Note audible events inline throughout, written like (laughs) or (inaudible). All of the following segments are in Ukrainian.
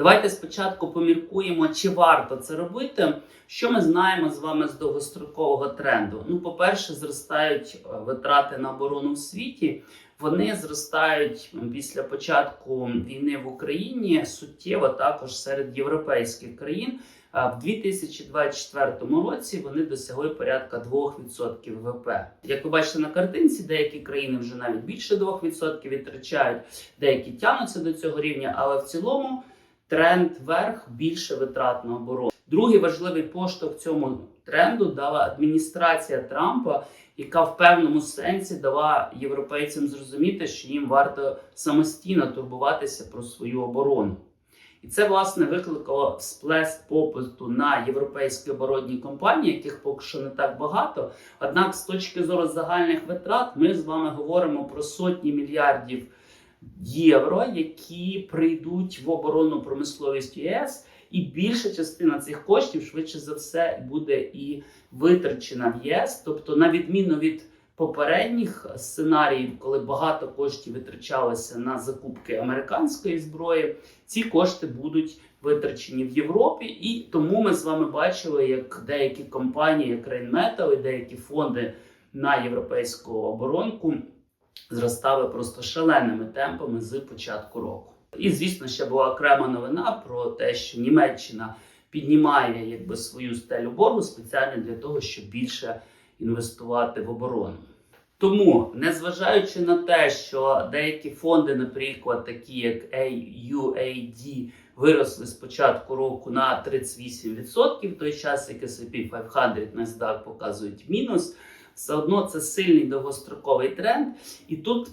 Давайте спочатку поміркуємо, чи варто це робити. Що ми знаємо з вами з довгострокового тренду? Ну, по-перше, зростають е, витрати на оборону в світі. Вони зростають після початку війни в Україні суттєво також серед європейських країн. В 2024 році вони досягли порядка 2% ВВП. Як ви бачите на картинці, деякі країни вже навіть більше 2% відтрачають, деякі тягнуться до цього рівня, але в цілому тренд вверх більше витрат на оборону. Другий важливий поштовх цьому тренду дала адміністрація Трампа, яка в певному сенсі дала європейцям зрозуміти, що їм варто самостійно турбуватися про свою оборону. І це власне викликало всплеск попиту на європейські оборонні компанії, яких поки що не так багато. Однак, з точки зору загальних витрат, ми з вами говоримо про сотні мільярдів євро, які прийдуть в оборонну промисловість ЄС. І більша частина цих коштів швидше за все буде і витрачена в ЄС. Тобто, на відміну від попередніх сценаріїв, коли багато коштів витрачалося на закупки американської зброї, ці кошти будуть витрачені в Європі, і тому ми з вами бачили, як деякі компанії, як Rheinmetall і деякі фонди на європейську оборонку зростали просто шаленими темпами з початку року. І звісно, ще була окрема новина про те, що Німеччина піднімає якби свою стелю боргу спеціально для того, щоб більше інвестувати в оборону. Тому, незважаючи на те, що деякі фонди, наприклад, такі як AUAD, виросли з початку року на 38%, в той час як S&P 500 NASDAQ показують мінус, все одно це сильний довгостроковий тренд. І тут,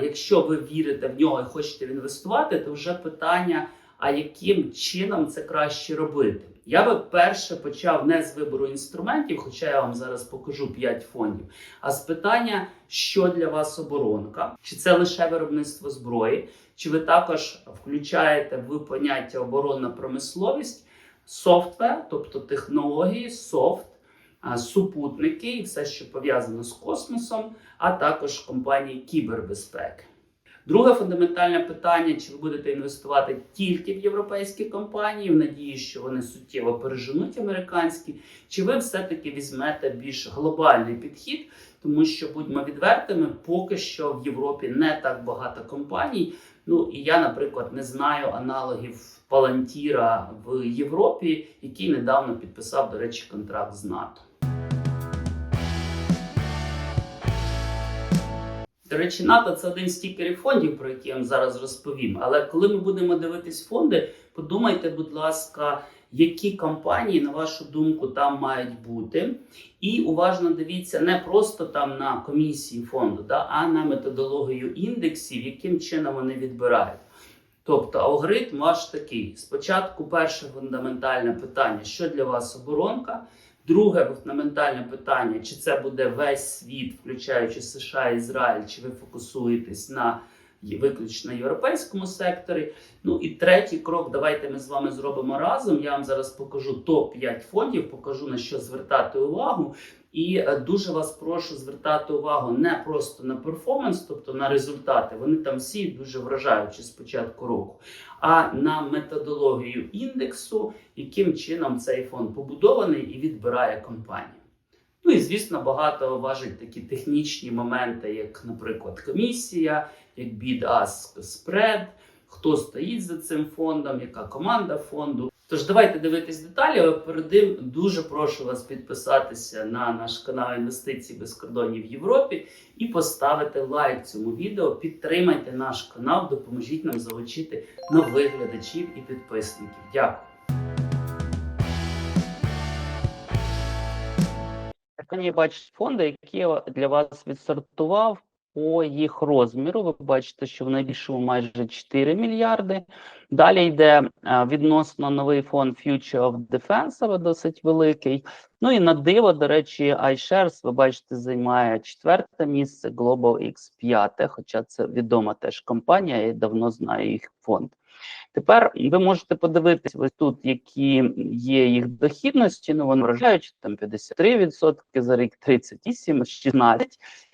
якщо ви вірите в нього і хочете інвестувати, то вже питання, а яким чином це краще робити? Я би перше почав не з вибору інструментів, хоча я вам зараз покажу 5 фондів, а з питання, що для вас оборонка, чи це лише виробництво зброї, чи ви також включаєте в поняття оборонна промисловість софтвер, тобто технології, софт, супутники і все, що пов'язано з космосом, а також компанії кібербезпеки. Друге фундаментальне питання: чи ви будете інвестувати тільки в європейські компанії, в надії, що вони суттєво переженуть американські, чи ви все-таки візьмете більш глобальний підхід, тому що будьмо відвертими, поки що в Європі не так багато компаній. Ну і я, наприклад, не знаю аналогів Палантіра в Європі, який недавно підписав, до речі, контракт з НАТО. Речі, НАТО це один з тікерів фондів, про які я вам зараз розповім. Але коли ми будемо дивитись фонди, подумайте, будь ласка, які компанії, на вашу думку, там мають бути. І уважно дивіться не просто там на комісії фонду, да, а на методологію індексів, яким чином вони відбирають. Тобто алгоритм ваш такий: спочатку перше фундаментальне питання, що для вас оборонка. Друге фундаментальне питання: чи це буде весь світ, включаючи США і Ізраїль, чи ви фокусуєтесь на виключно європейському секторі? Ну і третій крок, давайте ми з вами зробимо разом. Я вам зараз покажу топ 5 фондів, покажу на що звертати увагу. І е, дуже вас прошу звертати увагу не просто на перформанс, тобто на результати. Вони там всі дуже вражаючі з початку року, а на методологію індексу, яким чином цей фонд побудований і відбирає компанію. Ну і звісно, багато важать такі технічні моменти, як, наприклад, комісія, як bid-ask spread, хто стоїть за цим фондом, яка команда фонду. Тож давайте дивитись деталі, але перед тим дуже прошу вас підписатися на наш канал інвестицій без кордонів в Європі і поставити лайк цьому відео. Підтримайте наш канал, допоможіть нам залучити нових глядачів і підписників. Дякую. Компанії бачать фонди, які я для вас відсортував по їх розміру. Ви бачите, що в найбільшому майже 4 мільярди. Далі йде е, відносно новий фонд Future of Defense, досить великий. Ну і на диво, до речі, iShares, ви бачите, займає четверте місце, Global X п'яте, хоча це відома теж компанія, я давно знаю їх фонд. Тепер ви можете подивитися ось тут, які є їх дохідності. Ну вони вражаючі там 53% за рік, 38, 16%.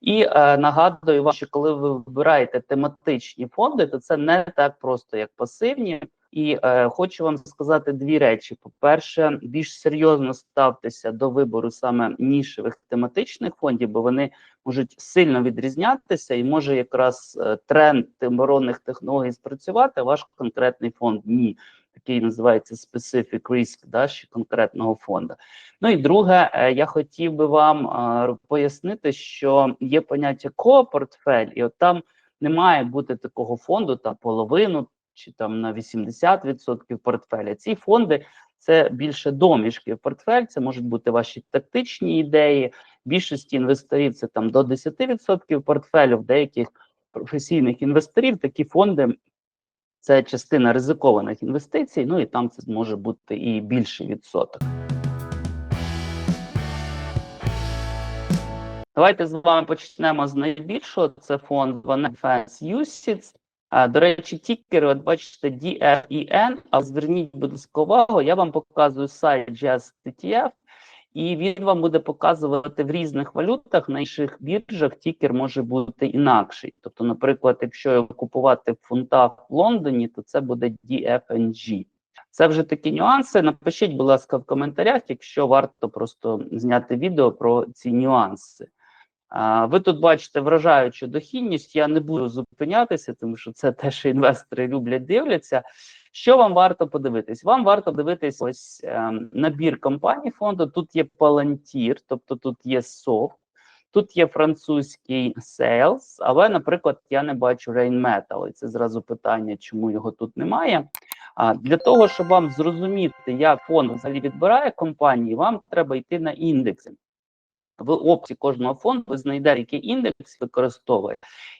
І е, нагадую вам, що коли ви вибираєте тематичні фонди, то це не так просто, як пасивні. І е, хочу вам сказати дві речі: по-перше, більш серйозно ставтеся до вибору саме нішевих тематичних фондів, бо вони можуть сильно відрізнятися, і може якраз е, тренд оборонних технологій спрацювати. а Ваш конкретний фонд ні. Такий називається specific risk, да, ще конкретного фонду. Ну і друге, е, я хотів би вам е, пояснити, що є поняття ко-портфель, і от там не має бути такого фонду, там половину чи там на 80% портфеля. Ці фонди це більше домішки в портфель, це можуть бути ваші тактичні ідеї. Більшості інвесторів це там до 10% портфелю. В деяких професійних інвесторів такі фонди це частина ризикованих інвестицій. Ну і там це може бути і більший відсоток. Давайте з вами почнемо з найбільшого. Це фонд One Defense UCITS. А, До речі, тікери, от бачите, DFEN, а зверніть, будь ласка, увагу, я вам показую сайт ETF, і він вам буде показувати в різних валютах на інших біржах тікер може бути інакший. Тобто, наприклад, якщо купувати в фунтах в Лондоні, то це буде DFNG. Це вже такі нюанси. Напишіть, будь ласка, в коментарях, якщо варто просто зняти відео про ці нюанси. А, Ви тут бачите вражаючу дохідність. Я не буду зупинятися, тому що це (laughs) те, що інвестори люблять дивляться. Що вам варто подивитись? Вам варто дивитись ось е, набір компаній фонду. Тут є Palantir, тобто тут є Soft, тут є французький Sales, але, наприклад, я не бачу Rheinmetall. І це зразу питання, чому його тут немає. А для того, щоб вам зрозуміти, як фонд взагалі відбирає компанії, вам треба йти на індекси. В опції кожного фонду ви знайдете, який індекс використовує.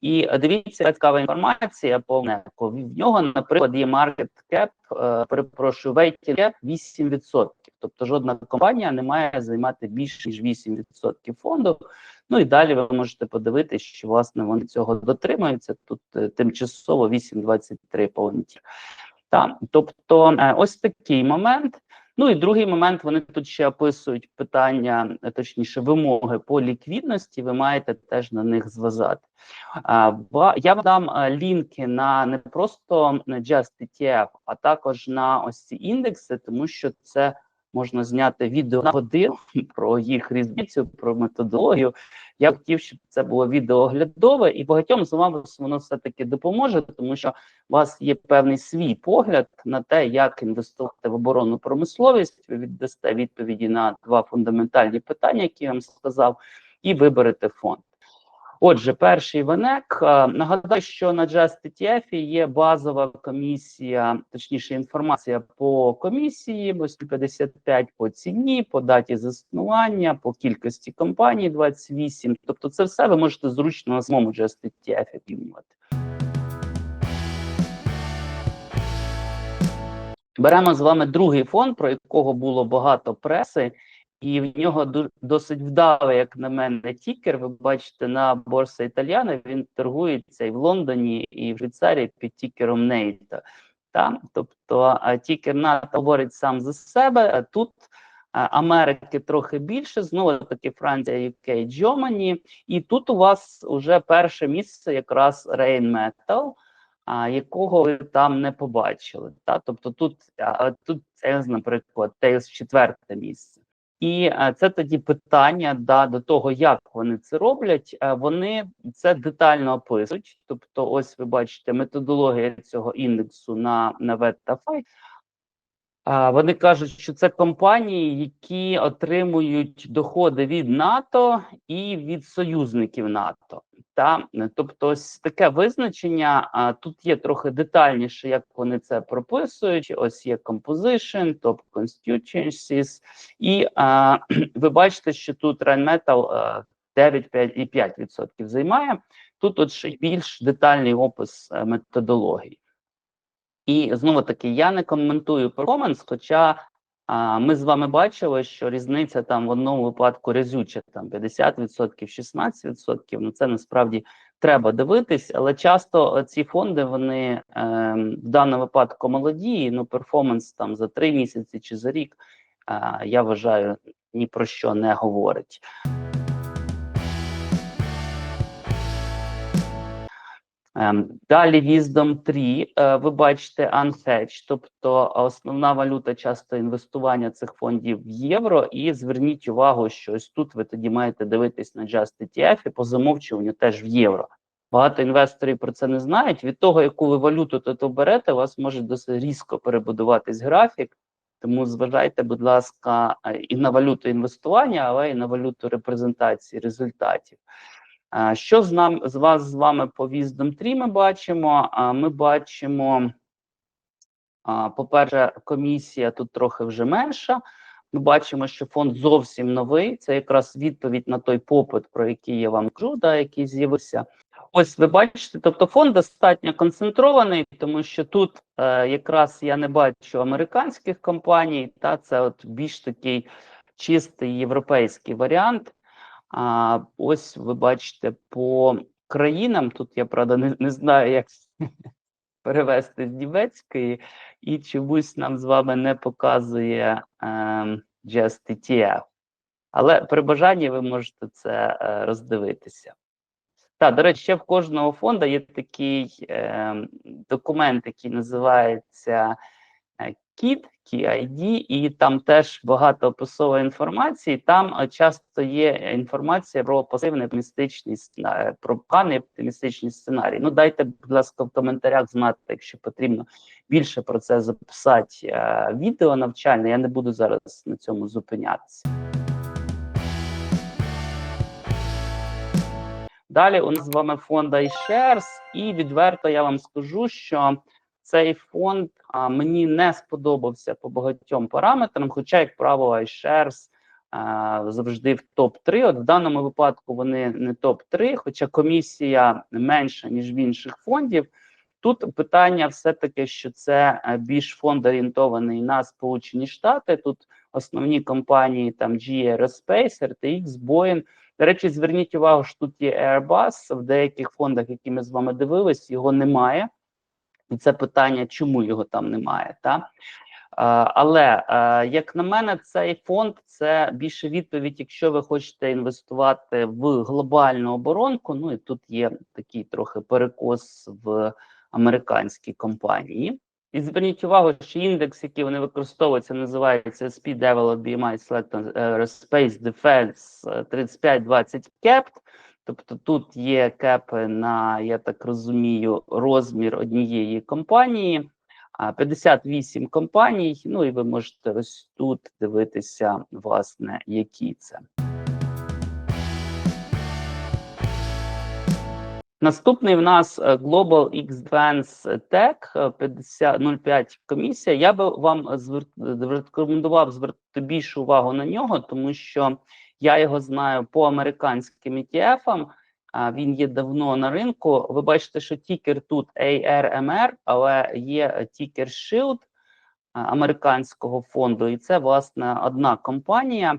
І е, дивіться, цікава інформація по НЕКО. В нього, наприклад, є market cap, е, перепрошую, weighted cap 8%. Тобто жодна компанія не має займати більше ніж 8% фонду. Ну і далі ви можете подивитися, що власне вони цього дотримуються. Тут е, тимчасово 8,23 паунтів. Так, тобто, ось такий момент. Ну і другий момент вони тут ще описують питання, е, точніше, вимоги по ліквідності. Ви маєте теж на них зв'язати. Я вам дам е, лінки на не просто Just ETF, а також на ось ці індекси, тому що це можна зняти відео на годину (laughs) про їх різницю, про методологію. Я хотів, щоб це було відео оглядове, і багатьом з вами воно все таки допоможе, тому що у вас є певний свій погляд на те, як інвестувати в оборонну промисловість. Ви віддасте відповіді на два фундаментальні питання, які я вам сказав, і виберете фонд. Отже, перший венек. Нагадаю, що на Just є базова комісія, точніше, інформація по комісії 855 по ціні, по даті заснування, по кількості компаній 28. Тобто, це все ви можете зручно на самому Just ETF. Беремо з вами другий фонд, про якого було багато преси. І в нього досить вдалий, як на мене, тікер. Ви бачите на борса Італіана. Він торгується і в Лондоні, і в Швейцарії під тікером Нейта. Та? Тобто тікер НАТО говорить сам за себе. А тут Америки трохи більше. Знову таки Франція, UK, Germany. І тут у вас вже перше місце, якраз а якого ви там не побачили. Та? Тобто тут, а, тут це, наприклад, Тейлс четверте місце. І е, це тоді питання да, до того, як вони це роблять. Е, вони це детально описують. Тобто, ось ви бачите методологія цього індексу на на VetaFi. Вони кажуть, що це компанії, які отримують доходи від НАТО і від союзників НАТО. Та тобто, ось таке визначення. Тут є трохи детальніше, як вони це прописують. Ось є composition, top constituencies, і а, (clears throat) ви бачите, що тут Rheinmetall 9,5% займає. Тут от ще більш детальний опис е, методології. І знову таки я не коментую перформанс, хоча а, ми з вами бачили, що різниця там в одному випадку резюча там 50%, 16%. Ну це насправді треба дивитись, але часто ці фонди вони е, в даному випадку молоді. Ну перформанс там за три місяці чи за рік. Е, я вважаю ні про що не говорить. Далі Wisdom 3, е, ви бачите unhedged, тобто основна валюта часто інвестування цих фондів в євро. І зверніть увагу, що ось тут ви тоді маєте дивитись на Just ETF і по замовчуванню теж в євро. Багато інвесторів про це не знають. Від того, яку ви валюту тут оберете, у вас може досить різко перебудуватись графік. Тому зважайте, будь ласка, е, і на валюту інвестування, але і на валюту репрезентації результатів. Що з нам з вас з вами по Wisdom 3 ми бачимо? Ми бачимо, по-перше, комісія тут трохи вже менша. Ми бачимо, що фонд зовсім новий. Це якраз відповідь на той попит, про який я вам кажу, да, який з'явився. Ось ви бачите, тобто фонд достатньо концентрований, тому що тут е, якраз я не бачу американських компаній, та це от більш такий чистий європейський варіант. А ось ви бачите по країнам. Тут я правда не, не знаю, як (laughs) перевести з німецької, і чомусь нам з вами не показує ем, Just ETF. Але при бажанні ви можете це е, роздивитися. Так, до речі, ще в кожного фонду є такий е, документ, який називається KID, KID, і там теж багато описової інформації. Там е, часто є інформація про пасивний оптимістичний сценарій, про поганий оптимістичний сценарій. Ну, дайте, будь ласка, в коментарях знати, якщо потрібно більше про це записати е, відео навчальне. Я не буду зараз на цьому зупинятися. Далі у нас з вами фонд iShares, і відверто я вам скажу, що цей фонд а, мені не сподобався по багатьом параметрам, хоча, як правило, iShares а, завжди в топ-3. От в даному випадку вони не топ-3, хоча комісія менша, ніж в інших фондів. Тут питання все-таки, що це більш фонд орієнтований на Сполучені Штати. Тут основні компанії там GE Aerospace, RTX, Boeing. До речі, зверніть увагу, що тут є Airbus, в деяких фондах, які ми з вами дивились, його немає. І це питання, чому його там немає. Та? Але, як на мене, цей фонд це більше відповідь, якщо ви хочете інвестувати в глобальну оборонку. Ну і тут є такий трохи перекос в американські компанії. І зверніть увагу, що індекс, який вони використовуються, називається SP Develop BMI Select Aerospace Defense 3520 Capped. Тобто тут є кепи на, я так розумію, розмір однієї компанії, 58 компаній. Ну і ви можете ось тут дивитися, власне, які це. Наступний в нас е, Global X Advance Tech 5005 комісія. Я би вам звер... рекомендував звернути більшу увагу на нього, тому що я його знаю по американським ETF-ам. Він є давно на ринку. Ви бачите, що тікер тут ARMR, але є тікер Shield американського фонду, і це власне одна компанія.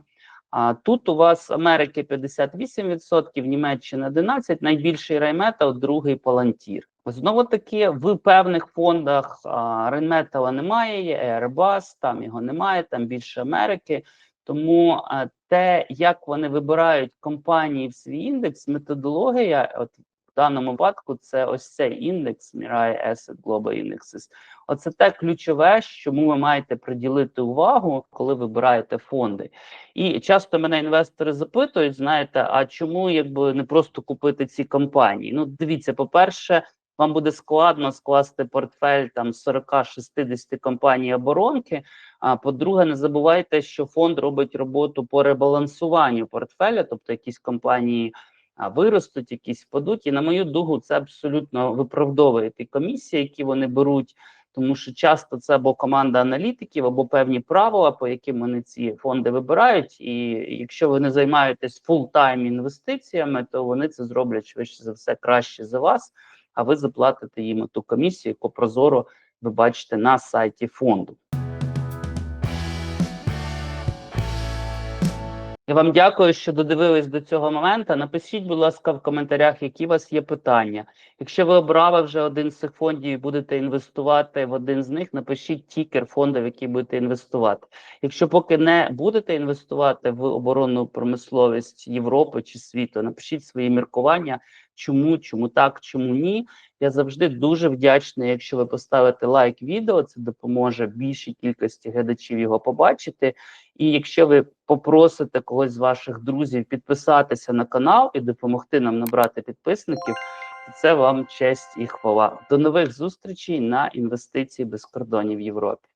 А тут у вас Америки 58%, Німеччина 11%, найбільший Райметал, другий Палантір. Знову таки в певних фондах Райметала немає, є Airbus, там його немає, там більше Америки. Тому те, як вони вибирають компанії в свій індекс, методологія, от в даному випадку, це ось цей індекс Mirai Asset Global Indexes. Оце те ключове, чому ви маєте приділити увагу, коли вибираєте фонди. І часто мене інвестори запитують: знаєте, а чому якби не просто купити ці компанії? Ну, дивіться, по-перше. Вам буде складно скласти портфель там 40-60 компаній оборонки. А по-друге, не забувайте, що фонд робить роботу по ребалансуванню портфеля, тобто якісь компанії виростуть, якісь впадуть. І на мою дугу, це абсолютно виправдовує ті комісії, які вони беруть. Тому що часто це або команда аналітиків, або певні правила, по яким вони ці фонди вибирають. І якщо ви не займаєтесь фултайм інвестиціями, то вони це зроблять швидше за все краще за вас. А ви заплатите їм ту комісію, яку прозоро ви бачите на сайті фонду. Вам дякую, що додивились до цього моменту. Напишіть, будь ласка, в коментарях, які у вас є питання. Якщо ви обрали вже один з цих фондів і будете інвестувати в один з них, напишіть тікер фонду, в який будете інвестувати. Якщо поки не будете інвестувати в оборонну промисловість Європи чи світу, напишіть свої міркування, чому, чому так, чому ні. Я завжди дуже вдячний, якщо ви поставите лайк відео, це допоможе більшій кількості глядачів його побачити. І якщо ви попросите когось з ваших друзів підписатися на канал і допомогти нам набрати підписників, то це вам честь і хвала. До нових зустрічей на інвестиції без кордонів Європі.